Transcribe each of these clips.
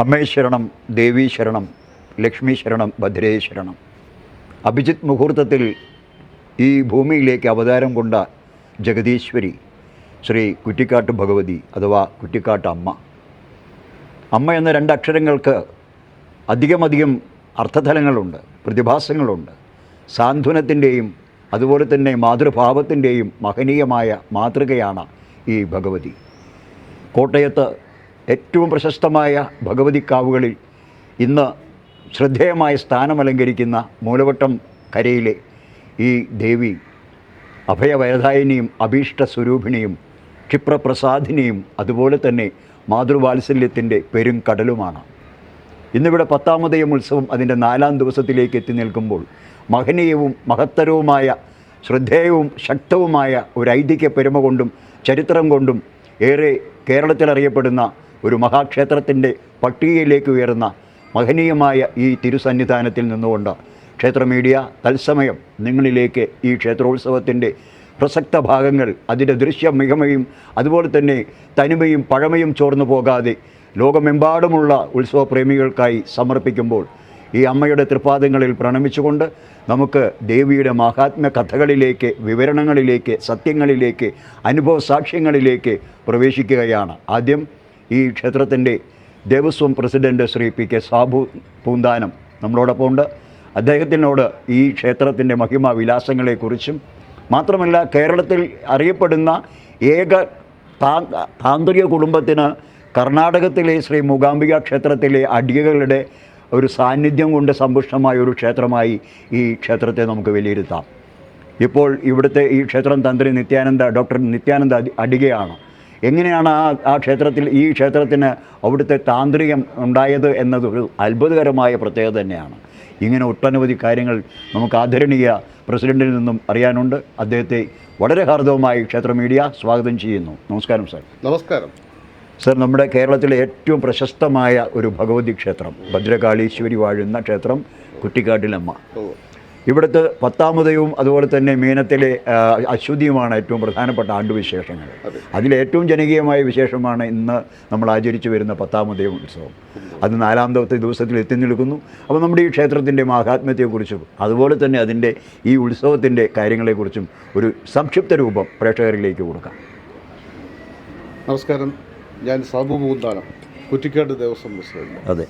അമ്മേ ശരണം ദേവീ ശരണം ലക്ഷ്മി ശരണം ഭദ്രേ ശരണം. അഭിജിത് മുഹൂർത്തത്തിൽ ഈ ഭൂമിയിലേക്ക് അവതാരം കൊണ്ട ജഗദീശ്വരി ശ്രീ കുറ്റിക്കാട്ട് ഭഗവതി അഥവാ കുറ്റിക്കാട്ട് അമ്മ. അമ്മ എന്ന രണ്ടക്ഷരങ്ങൾക്ക് അധികമധികം അർത്ഥതലങ്ങളുണ്ട് പ്രതിഭാസങ്ങളുണ്ട്. സാന്ത്വനത്തിന്റെയും അതുപോലെ തന്നെ മാതൃഭാവത്തിന്റെയും മഹനീയമായ മാതൃകയാണ് ഈ ഭഗവതി. കോട്ടയത്ത് ഏറ്റവും പ്രശസ്തമായ ഭഗവതിക്കാവുകളിൽ ഇന്ന് ശ്രദ്ധേയമായ സ്ഥാനമലങ്കരിക്കുന്ന മൂലവട്ടം കരയിലെ ഈ ദേവി അഭയവരദായിനിയും അഭീഷ്ട സ്വരൂപിണിയും ക്ഷിപ്രപ്രസാദിനിയും അതുപോലെ തന്നെ മാതൃവാത്സല്യത്തിന്റെ പെരുങ്കടലുമാണ് ഇന്നിവിടെ പത്താമതയം ഉത്സവം അതിന്റെ നാലാം ദിവസത്തിലേക്ക് എത്തി നിൽക്കുമ്പോൾ മഹനീയവും മഹത്തരവുമായ ശ്രദ്ധേയവും ശക്തവുമായ ഒരു ഐതിഹ്യ പെരുമ കൊണ്ടും ചരിത്രം കൊണ്ടും ഏറെ കേരളത്തിൽ അറിയപ്പെടുന്ന ഒരു മഹാക്ഷേത്രത്തിന്റെ പട്ടികയിലേക്ക് ഉയർന്ന മഹനീയമായ ഈ തിരുസന്നിധാനത്തിൽ നിന്നുകൊണ്ട് ക്ഷേത്ര മീഡിയ തത്സമയം നിങ്ങളിലേക്ക് ഈ ക്ഷേത്രോത്സവത്തിന്റെ പ്രസക്ത ഭാഗങ്ങൾ അതിന്റെ ദൃശ്യ മികമയും അതുപോലെ തന്നെ തനിമയും പഴമയും ചോർന്നു പോകാതെ ലോകമെമ്പാടുമുള്ള ഉത്സവപ്രേമികൾക്കായി സമർപ്പിക്കുമ്പോൾ ഈ അമ്മയുടെ തൃപ്പാദങ്ങളിൽ പ്രണമിച്ചുകൊണ്ട് നമുക്ക് ദേവിയുടെ മഹാത്മ്യ കഥകളിലേക്ക് വിവരണങ്ങളിലേക്ക് സത്യങ്ങളിലേക്ക് അനുഭവ സാക്ഷ്യങ്ങളിലേക്ക് പ്രവേശിക്കുകയാണ്. ആദ്യം ഈ ക്ഷേത്രത്തിന്റെ Devaswom president Shri P K Sabu Poonthanam നമ്മളോടൊപ്പം ഉണ്ട് അദ്ദേഹത്തിനോട് ഈ ക്ഷേത്രത്തിന്റെ മഹിമ വിലാസങ്ങളെക്കുറിച്ചും മാത്രമല്ല കേരളത്തിൽ അറിയപ്പെടുന്ന ഏക താന്ത്രിക കുടുംബത്തിന് കർണാടകത്തിലെ ശ്രീ മൂകാംബിക ക്ഷേത്രത്തിലെ അടികകളുടെ ഒരു സാന്നിധ്യം കൊണ്ട് സമ്പുഷ്ടമായ ഒരു ക്ഷേത്രമായി ഈ ക്ഷേത്രത്തെ നമുക്ക് വിലയിരുത്താം. ഇപ്പോൾ ഇവിടുത്തെ ഈ ക്ഷേത്രം തന്ത്രി നിത്യാനന്ദ ഡോക്ടർ നിത്യാനന്ദ അടി- അടികയാണ്. എങ്ങനെയാണ് ആ ആ ക്ഷേത്രത്തിൽ ഈ ക്ഷേത്രത്തിന് അവിടുത്തെ താന്ത്രികം ഉണ്ടായത് എന്നതൊരു അത്ഭുതകരമായ പ്രത്യേകത തന്നെയാണ്. ഇങ്ങനെ ഒട്ടനവധി കാര്യങ്ങൾ നമുക്ക് ആദരണീയ പ്രസിഡന്റിൽ നിന്നും അറിയാനുണ്ട്. അദ്ദേഹത്തെ വളരെ ഹാർദവുമായി ക്ഷേത്ര മീഡിയ സ്വാഗതം ചെയ്യുന്നു. നമസ്കാരം സാർ. നമസ്കാരം. സർ നമ്മുടെ കേരളത്തിലെ ഏറ്റവും പ്രശസ്തമായ ഒരു ഭഗവതി ക്ഷേത്രം ഭദ്രകാളീശ്വരി വാഴുന്ന ക്ഷേത്രം കുട്ടിക്കാട്ടിലമ്മ ഇവിടുത്തെ പത്താമതയും അതുപോലെ തന്നെ മീനത്തിലെ അശ്വതിയുമാണ് ഏറ്റവും പ്രധാനപ്പെട്ട ആണ്ടുവിശേഷങ്ങൾ. അതെ. അതിലേറ്റവും ജനകീയമായ വിശേഷമാണ് ഇന്ന് നമ്മൾ ആചരിച്ചു വരുന്ന പത്താമതയും ഉത്സവം. അത് നാലാം ദിവസത്തെ ദിവസത്തിൽ എത്തി നിൽക്കുന്നു. അപ്പോൾ നമ്മുടെ ഈ ക്ഷേത്രത്തിന്റെ മാഹാത്മ്യത്തെക്കുറിച്ചും അതുപോലെ തന്നെ അതിന്റെ ഈ ഉത്സവത്തിന്റെ കാര്യങ്ങളെക്കുറിച്ചും ഒരു സംക്ഷിപ്ത രൂപം പ്രേക്ഷകരിലേക്ക് കൊടുക്കാം. നമസ്കാരം. ഞാൻ സാബു പൂന്താനം കുറ്റിക്കാട് ദേവസ്വം പ്രസിഡന്റ്. അതെ.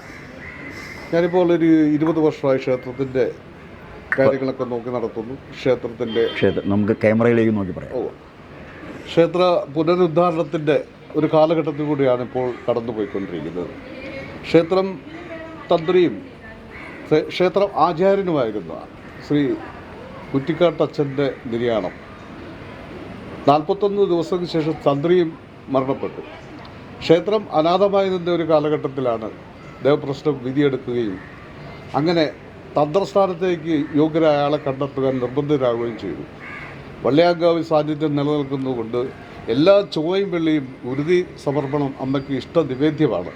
ഞാനിപ്പോൾ ഒരു ഇരുപത് വർഷമായി ക്ഷേത്രത്തിന്റെ കാര്യങ്ങളൊക്കെ നോക്കി നടത്തുന്നു. ക്ഷേത്രത്തിന്റെ ക്ഷേത്രം നമുക്ക് ക്യാമറയിലേക്ക് നോക്കി പറയാം. ക്ഷേത്ര പുനരുദ്ധാരണത്തിന്റെ ഒരു കാലഘട്ടത്തിൽ കൂടിയാണ് ഇപ്പോൾ കടന്നുപോയിക്കൊണ്ടിരിക്കുന്നത്. ക്ഷേത്രം തന്ത്രിയും ക്ഷേ- ക്ഷേത്രം ആചാര്യനുമായിരുന്ന ശ്രീ കുറ്റിക്കാട്ടച്ഛന്റെ നിര്യാണം. നാൽപ്പത്തൊന്ന് ദിവസത്തിന് ശേഷം തന്ത്രിയും മരണപ്പെട്ടു. ക്ഷേത്രം അനാഥമായി നിന്ന ഒരു കാലഘട്ടത്തിലാണ് ദേവപ്രശ്നം വിധിയെടുക്കുകയും അങ്ങനെ തന്ത്രസ്ഥാനത്തേക്ക് യോഗ്യരായ ആളെ കണ്ടെത്തുവാൻ നിർബന്ധിതരാകുകയും ചെയ്തു. വള്ളിയാങ്കാവ് സാന്നിധ്യം നിലനിൽക്കുന്നതുകൊണ്ട് എല്ലാ ചൊവ്വയും വെള്ളിയും ഉരുതി സമർപ്പണം അമ്മയ്ക്ക് ഇഷ്ട നിവേദ്യമാണ്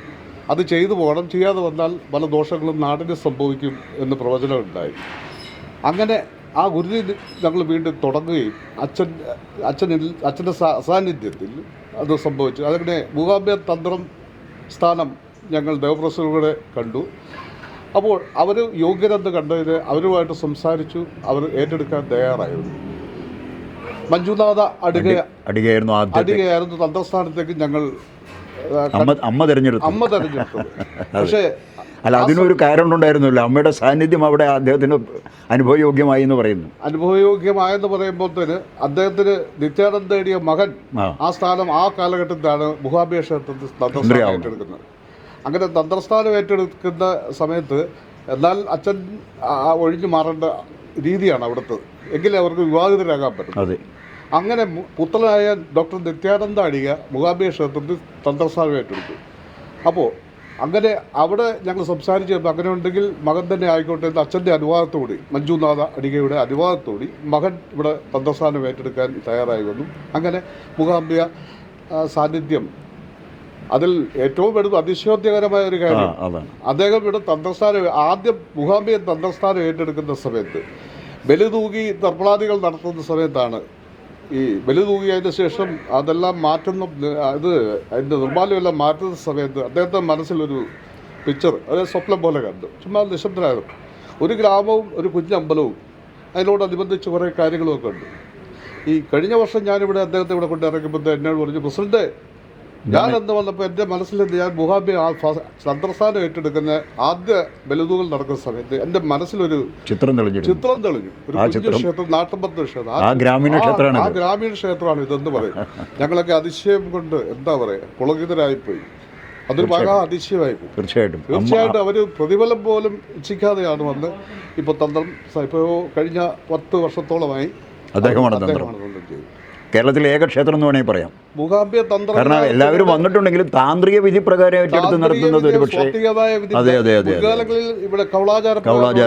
അത് ചെയ്തു പോകണം. ചെയ്യാതെ വന്നാൽ പല ദോഷങ്ങളും നാടിന് സംഭവിക്കും എന്ന് പ്രവചനമുണ്ടായി. അങ്ങനെ ആ ഗുരുതി ഞങ്ങൾ വീണ്ടും തുടങ്ങുകയും അച്ഛൻ അച്ഛനിൽ അച്ഛന്റെ സാന്നിധ്യത്തിൽ അത് സംഭവിച്ചു. അതങ്ങനെ മൂകാംബ്യ തന്ത്രം സ്ഥാനം ഞങ്ങൾ ദേവപ്രസൂടെ കണ്ടു. അപ്പോൾ അവർ യോഗ്യരെന്ന് കണ്ടതിന് അവരുമായിട്ട് സംസാരിച്ചു അവർ ഏറ്റെടുക്കാൻ തയ്യാറായിരുന്നു. മഞ്ജുനാഥ അടുക അടികയായിരുന്നു അടികയായിരുന്നു തന്ത്രസ്ഥാനത്തേക്ക് ഞങ്ങൾ അമ്മ തിരഞ്ഞെടുത്തു. അമ്മ തെരഞ്ഞെടുത്തത് പക്ഷേ അല്ല അതിനൊരു കാരണം ഉണ്ടായിരുന്നല്ലോ അമ്മയുടെ സാന്നിധ്യം അവിടെ അദ്ദേഹത്തിന് അനുഭവയോഗ്യമായി എന്ന് പറയുന്നു. അനുഭവയോഗ്യമായെന്ന് പറയുമ്പോഴത്തേന് അദ്ദേഹത്തിന് നിത്യാനന്ദ നേടിയ മകൻ ആ. സ്ഥാനം ആ കാലഘട്ടത്തിലാണ് ക്ഷേത്രത്തിൽ തന്ത്രസ്ഥാനം ഏറ്റെടുക്കുന്നത്. അങ്ങനെ തന്ത്രസ്ഥാനം ഏറ്റെടുക്കുന്ന സമയത്ത് എന്നാൽ അച്ഛൻ ഒഴിഞ്ഞു മാറേണ്ട രീതിയാണ് അവിടുത്തെ. എങ്കിലേ അവർക്ക് വിവാഹിതരാകാൻ പറ്റും. അതെ. അങ്ങനെ പുത്രനായ ഡോക്ടർ നിത്യാനന്ദ അടിക മുഖാംബിക ക്ഷേത്രത്തിൽ തന്ത്രസ്ഥാനം ഏറ്റെടുത്തു. അപ്പോൾ അങ്ങനെ അവിടെ ഞങ്ങൾ സംസാരിച്ചപ്പോൾ അങ്ങനെ ഉണ്ടെങ്കിൽ മകൻ തന്നെ ആയിക്കോട്ടെ എന്ന് അച്ഛന്റെ അനുവാദത്തോടി മഞ്ജുനാഥ അടികയുടെ അനുവാദത്തോടി മകൻ ഇവിടെ തന്ത്രസ്ഥാനം ഏറ്റെടുക്കാൻ തയ്യാറായി വന്നു. അങ്ങനെ മുഖാംബിക ആ, സാന്നിധ്യം അതിൽ ഏറ്റവും എടുത്ത് അതിശയോദ്യകരമായ ഒരു കാര്യം. അദ്ദേഹം ഇവിടെ തന്ത്രസ്ഥാനം ആദ്യം മുഖാംബിയ തന്ത്രസ്ഥാനം ഏറ്റെടുക്കുന്ന സമയത്ത് ബലിതൂകി തർപ്പണാദികൾ നടത്തുന്ന സമയത്താണ് ഈ ബലിതൂകി അതിന് ശേഷം അതെല്ലാം മാറ്റുന്ന അത് അതിന്റെ നിർമ്മാല്യമെല്ലാം മാറ്റുന്ന സമയത്ത് അദ്ദേഹത്തെ മനസ്സിലൊരു പിക്ചർ അതായത് സ്വപ്നം പോലെ കണ്ടു. ചുമ്മാ നിശബ്ദനായിരുന്നു. ഒരു ഗ്രാമവും ഒരു കുഞ്ഞമ്പലവും അതിനോടനുബന്ധിച്ച് കുറേ കാര്യങ്ങളൊക്കെ ഉണ്ട് ഈ കഴിഞ്ഞ വർഷം ഞാനിവിടെ അദ്ദേഹത്തെ ഇവിടെ കൊണ്ട് ഇറങ്ങിയപ്പോൾ എന്നോട് പറഞ്ഞു പ്രസിഡന്റ് ഞാൻ വന്നപ്പോൾ എന്റെ മനസ്സിൽ ഞാൻ മുഹാബി ചന്ദ്രസ്ഥാനം ഏറ്റെടുക്കുന്ന ആദ്യ ബലിതൂകൾ നടക്കുന്ന സമയത്ത് എന്റെ മനസ്സിലൊരു ചിത്രം തെളിഞ്ഞു ചിത്രം തെളിഞ്ഞു. ഒരു കുഞ്ഞു? ക്ഷേത്രം നാട്ടമ്പത്ത് ക്ഷേത്രം. ആ ഗ്രാമീണ ക്ഷേത്രമാണ് ആ ഗ്രാമീണ ക്ഷേത്രമാണ് ഇതെന്ന് പറയും. ഞങ്ങളൊക്കെ അതിശയം കൊണ്ട് എന്താ പറയുക പുളകിതരായിപ്പോയി. അതൊരു മഹാ അതിശയമായി തീർച്ചയായിട്ടും. തീർച്ചയായിട്ടും അവർ പ്രതിഫലം പോലും ഇച്ഛിക്കാതെയാണ് വന്ന് ഇപ്പോൾ തന്ത്രം ഇപ്പോൾ കഴിഞ്ഞ പത്ത് വർഷത്തോളമായി അദ്ദേഹമാണ് തന്ത്രം. കേരളത്തിലെ ഏക ക്ഷേത്രം എന്ന് വേണമെങ്കിൽ പറയാം കാരണം എല്ലാവരും വന്നിട്ടുണ്ടെങ്കിലും താന്ത്രിക വിധി പ്രകാരം ഏറ്റെടുത്ത് നടത്തുന്നത് ഒരു പക്ഷേ അതെ, അതെ, അതെ. ഇവിടെ കൗളാചാര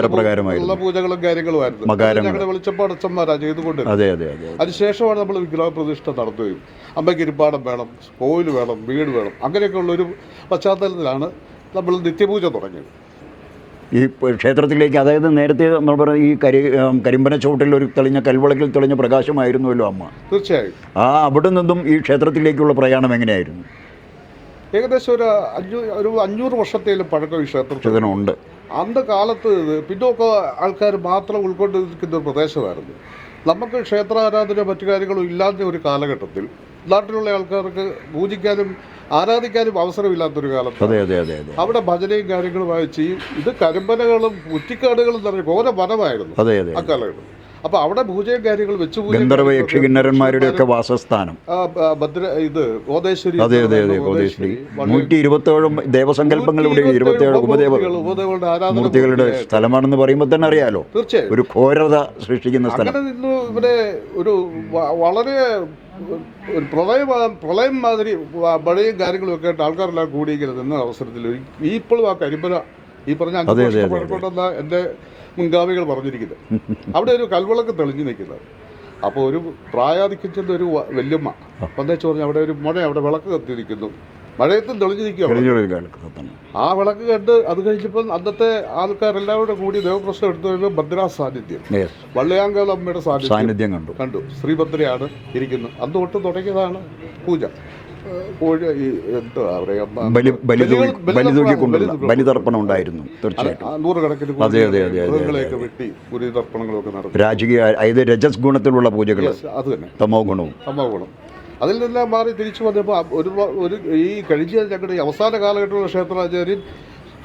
പ്രകാരമായിരുന്നു. ഉള്ള പൂജകളും കാര്യങ്ങളുമായിരുന്നു മകാരങ്ങൾ. ഞങ്ങളുടെ വെളിച്ചപ്പാടച്ചന്മാരാ ചെയ്തുകൊണ്ടിരുന്നത് അതെ അതെ അതെ അതിനുശേഷമാണ് നമ്മൾ വിഗ്രഹ പ്രതിഷ്ഠ നടത്തുകയും അമ്മയ്ക്ക് ഇരിപ്പാടം വേണം കോയിൽ വേണം വീട് വേണം അങ്ങനെയൊക്കെയുള്ള ഒരു പശ്ചാത്തലത്തിലാണ് നമ്മൾ നിത്യപൂജ തുടങ്ങിയത് ഈ ക്ഷേത്രത്തിലേക്ക് അതായത് നേരത്തെ നമ്മൾ പറഞ്ഞ ഈ കരി കരിമ്പന ചുവട്ടിൽ ഒരു തെളിഞ്ഞ കൽവിളക്കിൽ തെളിഞ്ഞ പ്രകാശമായിരുന്നുവല്ലോ അമ്മ. തീർച്ചയായും. ആ അവിടെ നിന്നും ഈ ക്ഷേത്രത്തിലേക്കുള്ള പ്രയാണം എങ്ങനെയായിരുന്നു? ഏകദേശം ഒരു അഞ്ഞൂ ഒരു അഞ്ഞൂറ് വർഷത്തേലും പഴക്കം ഈ ക്ഷേത്രത്തിൽ ക്ഷേത്രമുണ്ട് അന്ന് കാലത്ത് പിന്നോക്ക ആൾക്കാർ മാത്രം ഉൾക്കൊണ്ടിരിക്കുന്ന ഒരു പ്രദേശമായിരുന്നു. നമുക്ക് ക്ഷേത്ര ആരാധന മറ്റു കാര്യങ്ങളും ഇല്ലാത്ത ഒരു കാലഘട്ടത്തിൽ നാട്ടിലുള്ള ആൾക്കാർക്ക് പൂജിക്കാനും ആരാധിക്കാനും അവസരമില്ലാത്തൊരു കാലത്ത് അതെ അതെ അതെ അതെ. അവിടെ ഭജനയും കാര്യങ്ങളുമായി ചെയ്യും ഇത് കരിമ്പനകളും കുറ്റിക്കാടുകളും നിറഞ്ഞ ഘോര വനമായിരുന്നു അതെ അതെ. ആ കാലഘട്ടം അപ്പൊ അവിടെ പൂജയും കാര്യങ്ങൾ വെച്ച് ഗന്ധർവ യക്ഷികിന്നരന്മാരുടെ ഒക്കെ വാസസ്ഥാനം. ഭദ്ര ഇത് ഗോദേശ്വരി അതെ അതെ അതെ ഗോദേശ്വരി. നൂറ്റി ഇരുപത്തേഴും ദേവസങ്കല്പങ്ങൾ ഇവിടെ ഇരുപത്തേഴ് ഉപദേവ മൂർത്തികളുടെ സ്ഥലമാണെന്ന് പറയുമ്പോൾ തന്നെ അറിയാലോ? തീർച്ചയായും. ഒരു ഘോരത സൃഷ്ടിക്കുന്ന സ്ഥലം. ഇന്ന് ഇവിടെ ഒരു വളരെ ഒരു പ്രളയം പ്രളയം മാതിരി മഴയും കാര്യങ്ങളും ഒക്കെ ആയിട്ട് ആൾക്കാരെല്ലാം കൂടി ഇങ്ങനെ നിന്ന അവസരത്തിൽ. ഈ ഇപ്പോഴും ആ കരിമ്പന ഈ പറഞ്ഞ അഞ്ച് വർഷം പഴക്കമുണ്ടെന്ന എന്റെ മുൻഗാമികൾ പറഞ്ഞിരിക്കുന്നത്. അവിടെ ഒരു കൽവിളക്ക് തെളിഞ്ഞു നിൽക്കുന്നത്. അപ്പോൾ ഒരു പ്രായാധിക്യം ചെന്ന ഒരു വല്യമ്മ വന്നേച്ച് പറഞ്ഞു അവിടെ ഒരു മുന അവിടെ വിളക്ക് കത്തിയിരിക്കുന്നു മഴയത്തും തെളിഞ്ഞു നിൽക്കുകയാണ്. ആ വിളക്ക് കണ്ട് അത് കഴിഞ്ഞപ്പോൾ അന്നത്തെ ആൾക്കാരെല്ലാവരും കൂടി ദേവപ്രശ്നം എടുത്തു കഴിഞ്ഞാൽ ഭദ്രാ സാന്നിധ്യം. Yes. അമ്മയുടെ സാന്നിധ്യം കണ്ടു. കണ്ടു. ശ്രീഭദ്രയാണ് ഇരിക്കുന്നത്. അന്ന് തൊട്ട് തുടങ്ങിയതാണ് പൂജ. കോഴി എന്താ പറയാ ബലി ബലി ബലി തൂക്കിക്കൊണ്ടുള്ള ബലി ബലിതർപ്പണം ഉണ്ടായിരുന്നു തീർച്ചയായിട്ടും. നൂറുകണക്കിന് അതെ, അതെ, അതെ, മൃഗങ്ങളെയൊക്കെ വെട്ടി പുതിയ തർപ്പണങ്ങളൊക്കെ നടത്തി. രാജകീയ അതായത് രജസ് ഗുണത്തിലുള്ള പൂജകൾ അത് തന്നെ. തമോ ഗുണവും. സംഭവം അതിൽ നിന്നെല്ലാം മാറി തിരിച്ചു വന്നപ്പോൾ ഒരു ഒരു ഈ കഴിഞ്ഞ ഞങ്ങളുടെ ഈ അവസാന കാലഘട്ടത്തിലുള്ള ക്ഷേത്രാചാര്യൻ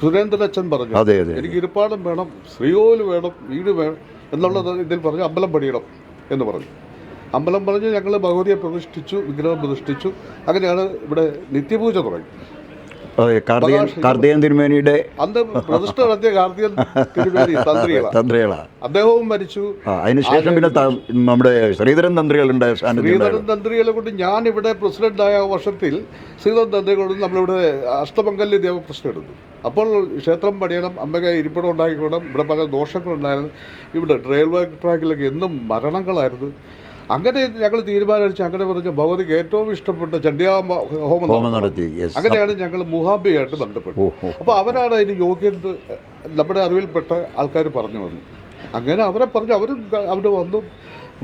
സുരേന്ദ്രനച്ഛൻ പറഞ്ഞു അതെ അതെ എനിക്ക് ഇരിപ്പാടം വേണം ശ്രീകോവിൽ വേണം വീട് വേണം എന്നുള്ളത് ഇതിൽ പറഞ്ഞു അമ്പലം പണിയണം എന്ന് പറഞ്ഞു. അമ്പലം പറഞ്ഞ് ഞങ്ങൾ ഭഗവതിയെ പ്രതിഷ്ഠിച്ചു വിഗ്രഹം പ്രതിഷ്ഠിച്ചു. അങ്ങനെയാണ് ഇവിടെ നിത്യപൂജ തുടങ്ങി. അതെ കാർത്തികൻ കാർത്തികൻ തിരുമേനിയുടെ അന്ന് പ്രതിഷ്ഠ നടത്തിയ കാർത്തികൻ തിരുമേനി തന്ത്രികളാണ് അദ്ദേഹവും മരിച്ചു. അതിനുശേഷം പിന്നെ നമ്മുടെ ശ്രീധരൻ തന്ത്രികളുണ്ട് ശ്രീധരൻ തന്ത്രികളെ കൊണ്ട് ഞാൻ ഇവിടെ പ്രസിഡന്റായ വർഷത്തിൽ ശ്രീധരൻ തന്ത്രികളോട് നമ്മളിവിടെ അഷ്ടമംഗല്യ ദേവപ്രശ്നം എടുത്തു അപ്പോൾ ക്ഷേത്രം പണിയണം അമ്മയ്ക്ക് ഇരിപ്പിടം ഉണ്ടാക്കിക്കണം ഇവിടെ പല ദോഷങ്ങളുണ്ടായിരുന്നു. ഇവിടെ റെയിൽവേ ട്രാക്കിലൊക്കെ എന്നും മരണങ്ങളായിരുന്നു. അങ്ങനെ ഞങ്ങൾ തീരുമാനിച്ച് അങ്ങനെ പറഞ്ഞ ഭഗവതിക്ക് ഏറ്റവും ഇഷ്ടപ്പെട്ട ചണ്ഡിയാമ ഹോമം നടത്തി. അങ്ങനെയാണ് ഞങ്ങൾ മുഹാബിയായിട്ട് ബന്ധപ്പെട്ടു അപ്പോൾ അവരാണ് അതിന് യോഗ്യത നമ്മുടെ അറിവിൽപ്പെട്ട ആൾക്കാർ പറഞ്ഞു വന്നു. അങ്ങനെ അവരെ പറഞ്ഞു അവരും അവിടെ വന്നു.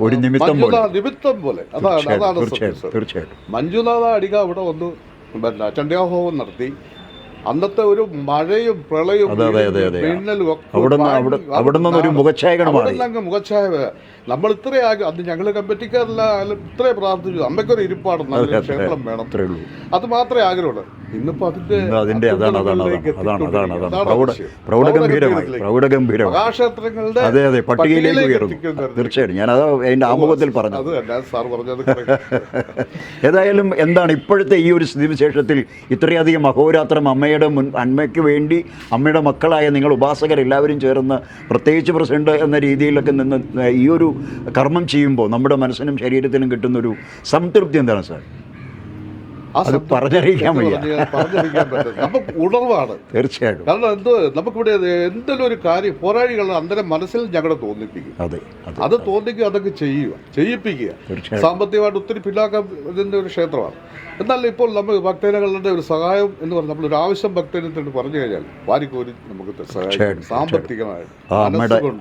ഒരു നിമിത്തം പോലെ. നിമിത്തം പോലെ. അതാണ് അതാണ് തീർച്ചയായിട്ടും മഞ്ജുനാഥ അടിക അവിടെ വന്നു. പിന്നെ ചണ്ഡ്യാഹോമം നടത്തി. അന്നത്തെ ഒരു മഴയും പ്രളയവും. മിന്നലും ഒക്കെ അങ്ങ് മുഖച്ഛായ നമ്മൾ ഇത്രയാകും അത് ഞങ്ങൾ കമ്പറ്റിക്കാരല്ല ഇത്രേ പ്രാർത്ഥിച്ചു. അമ്മയ്ക്കൊരു ഇരിപ്പാടുന്ന ക്ഷേത്രം വേണം. അത് മാത്രമേ ആഗ്രഹമുള്ളൂ. ഇന്നിപ്പോ അതിന്റെ അതിന്റെ അതാണ് അതാണ് അതാണ് അതാണ് അതാണ്. പ്രൗഢ പ്രൗഢഗംഭീരമായി. പ്രൗഢഗംഭീരമായി. മഹാക്ഷേത്രങ്ങളുടെ അതെ അതെ പട്ടികയിലേക്ക് ഉയർന്നു. തീർച്ചയായിട്ടും. ഞാൻ അത് അതിന്റെ ആമുഖത്തിൽ പറഞ്ഞു ഏതായാലും എന്താണ് ഇപ്പോഴത്തെ ഈ ഒരു സ്ഥിതിവിശേഷത്തിൽ ഇത്രയധികം അഹോരാത്രം അമ്മയുടെ മുൻ അമ്മയ്ക്ക് വേണ്ടി അമ്മയുടെ മക്കളായ നിങ്ങൾ ഉപാസകർ എല്ലാവരും ചേർന്ന് പ്രത്യേകിച്ച് പ്രസിഡന്റ് എന്ന രീതിയിലൊക്കെ നിന്ന് ഈ ഒരു കർമ്മം ചെയ്യുമ്പോൾ നമ്മുടെ മനസ്സിനും ശരീരത്തിനും കിട്ടുന്നൊരു സംതൃപ്തി എന്താണ് സാർ? അത് പറഞ്ഞറിയിക്കാൻ പറ്റും. നമുക്ക് ഉണർവാണ്. തീർച്ചയായിട്ടും. കാരണം എന്ത് നമുക്കിവിടെ എന്തെങ്കിലും ഒരു കാര്യം പോരാളികൾ അന്തരം മനസ്സിൽ ഞങ്ങളെ തോന്നിപ്പിക്കും. അതെ അതെ തോന്നിക്കുക അതൊക്കെ ചെയ്യുക ചെയ്യിപ്പിക്കുക. സാമ്പത്തികമായിട്ട് ഒത്തിരി പിന്നാക്കം ഇതിന്റെ ഒരു ക്ഷേത്രമാണ്. എന്നാൽ ഇപ്പോൾ നമ്മൾ ഭക്തജനങ്ങളുടെ ഒരു സഹായം എന്ന് പറഞ്ഞാൽ നമ്മളൊരു ആവശ്യം ഭക്തജനത്തിന് പറഞ്ഞു കഴിഞ്ഞാൽ വാരിക്കോരി നമുക്ക് സഹായം സാമ്പത്തികമായിട്ട്.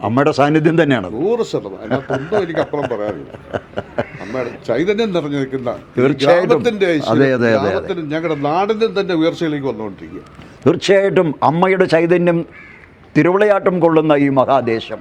അമ്മയുടെ സാന്നിധ്യം തന്നെയാണ് നൂറ് ശതമാനം. എനിക്ക് അപ്പുറം പറയാനില്ല. അമ്മയുടെ ചൈതന്യം നിറഞ്ഞു നിൽക്കുന്ന. ഗ്രാമത്തിന്റെ. ഗ്രാമത്തിനും ഞങ്ങളുടെ നാടിനും തന്നെ ഉയർച്ചയിലേക്ക് വന്നുകൊണ്ടിരിക്കുക തീർച്ചയായിട്ടും അമ്മയുടെ ചൈതന്യം തിരുവിളയാട്ടം കൊള്ളുന്ന ഈ മഹാദേശം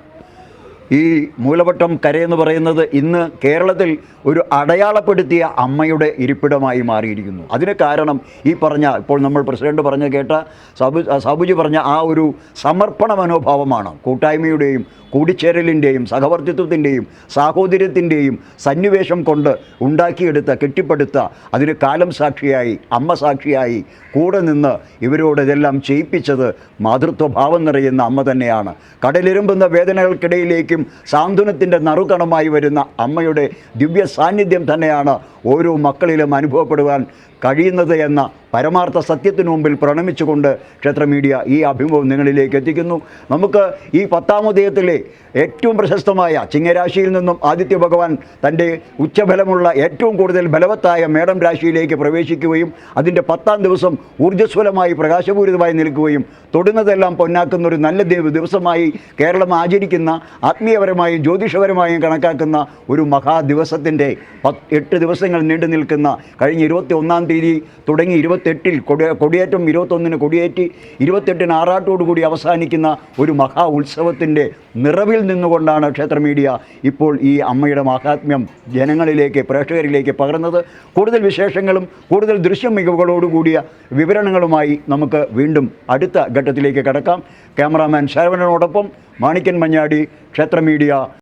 ഈ മൂലവട്ടം കരയെന്ന് പറയുന്നത് ഇന്ന് കേരളത്തിൽ ഒരു അടയാളപ്പെടുത്തിയ അമ്മയുടെ ഇരിപ്പിടമായി മാറിയിരിക്കുന്നു. അതിന് കാരണം ഈ പറഞ്ഞ ഇപ്പോൾ നമ്മൾ പ്രസിഡന്റ് പറഞ്ഞ കേട്ട സാബു സാബുജി പറഞ്ഞ ആ ഒരു സമർപ്പണ മനോഭാവമാണ്. കൂട്ടായ്മയുടെയും കൂടിച്ചേരലിന്റെയും സഹവർത്തിത്വത്തിന്റെയും സാഹോദര്യത്തിന്റെയും സന്നിവേശം കൊണ്ട് ഉണ്ടാക്കിയെടുത്ത കെട്ടിപ്പടുത്ത അതിന് കാലം സാക്ഷിയായി അമ്മ സാക്ഷിയായി കൂടെ നിന്ന് ഇവരോട് ഇതെല്ലാം ചെയ്യിപ്പിച്ചത് മാതൃത്വഭാവം നിറയുന്ന അമ്മ തന്നെയാണ്. കടലിരുമ്പുന്ന വേദനകൾക്കിടയിലേക്കും സാന്ത്വനത്തിന്റെ നറുകണമായി വരുന്ന അമ്മയുടെ ദിവ്യ സാന്നിധ്യം തന്നെയാണ് ഓരോ മക്കളിലും അനുഭവപ്പെടുവാൻ കഴിയുന്നത് എന്ന പരമാർത്ഥ സത്യത്തിനു മുമ്പിൽ പ്രണമിച്ചുകൊണ്ട് ക്ഷേത്ര മീഡിയ ഈ അഭിമുഖം നിങ്ങളിലേക്ക് എത്തിക്കുന്നു. നമുക്ക് ഈ പത്താമതയത്തിലെ ഏറ്റവും പ്രശസ്തമായ ചിങ്ങരാശിയിൽ നിന്നും ആദിത്യ ഭഗവാൻ തന്റെ ഉച്ചബലമുള്ള ഏറ്റവും കൂടുതൽ ബലവത്തായ മേടം രാശിയിലേക്ക് പ്രവേശിക്കുകയും അതിന്റെ പത്താം ദിവസം ഊർജസ്വലമായി പ്രകാശപൂരിതമായി നിൽക്കുകയും തൊടുന്നതെല്ലാം പൊന്നാക്കുന്ന ഒരു നല്ല ദിവ- ദിവസമായി കേരളം ആചരിക്കുന്ന ആത്മീയപരമായും ജ്യോതിഷപരമായും കണക്കാക്കുന്ന ഒരു മഹാദിവസത്തിന്റെ പത്ത് എട്ട് ദിവസങ്ങൾ നീണ്ടു നിൽക്കുന്ന കഴിഞ്ഞ ഇരുപത്തി ഒന്നാം തീയതി തുടങ്ങി ഇരുപത്തെട്ടിൽ കൊടി കൊടിയേറ്റം ഇരുപത്തൊന്നിന് കൊടിയേറ്റി ഇരുപത്തെട്ടിന് ആറാട്ടോടുകൂടി അവസാനിക്കുന്ന ഒരു മഹാ ഉത്സവത്തിന്റെ നിറവിൽ നിന്നുകൊണ്ടാണ് ക്ഷേത്ര മീഡിയ ഇപ്പോൾ ഈ അമ്മയുടെ മഹാത്മ്യം ജനങ്ങളിലേക്ക് പ്രേക്ഷകരിലേക്ക് പകർന്നത്. കൂടുതൽ വിശേഷങ്ങളും കൂടുതൽ ദൃശ്യ മികവുകളോടുകൂടിയ വിവരണങ്ങളുമായി നമുക്ക് വീണ്ടും അടുത്ത ഘട്ടത്തിലേക്ക് കടക്കാം. ക്യാമറാമാൻ ശരവണനോടൊപ്പം മാണിക്കൻ മഞ്ഞാടി ക്ഷേത്ര മീഡിയ.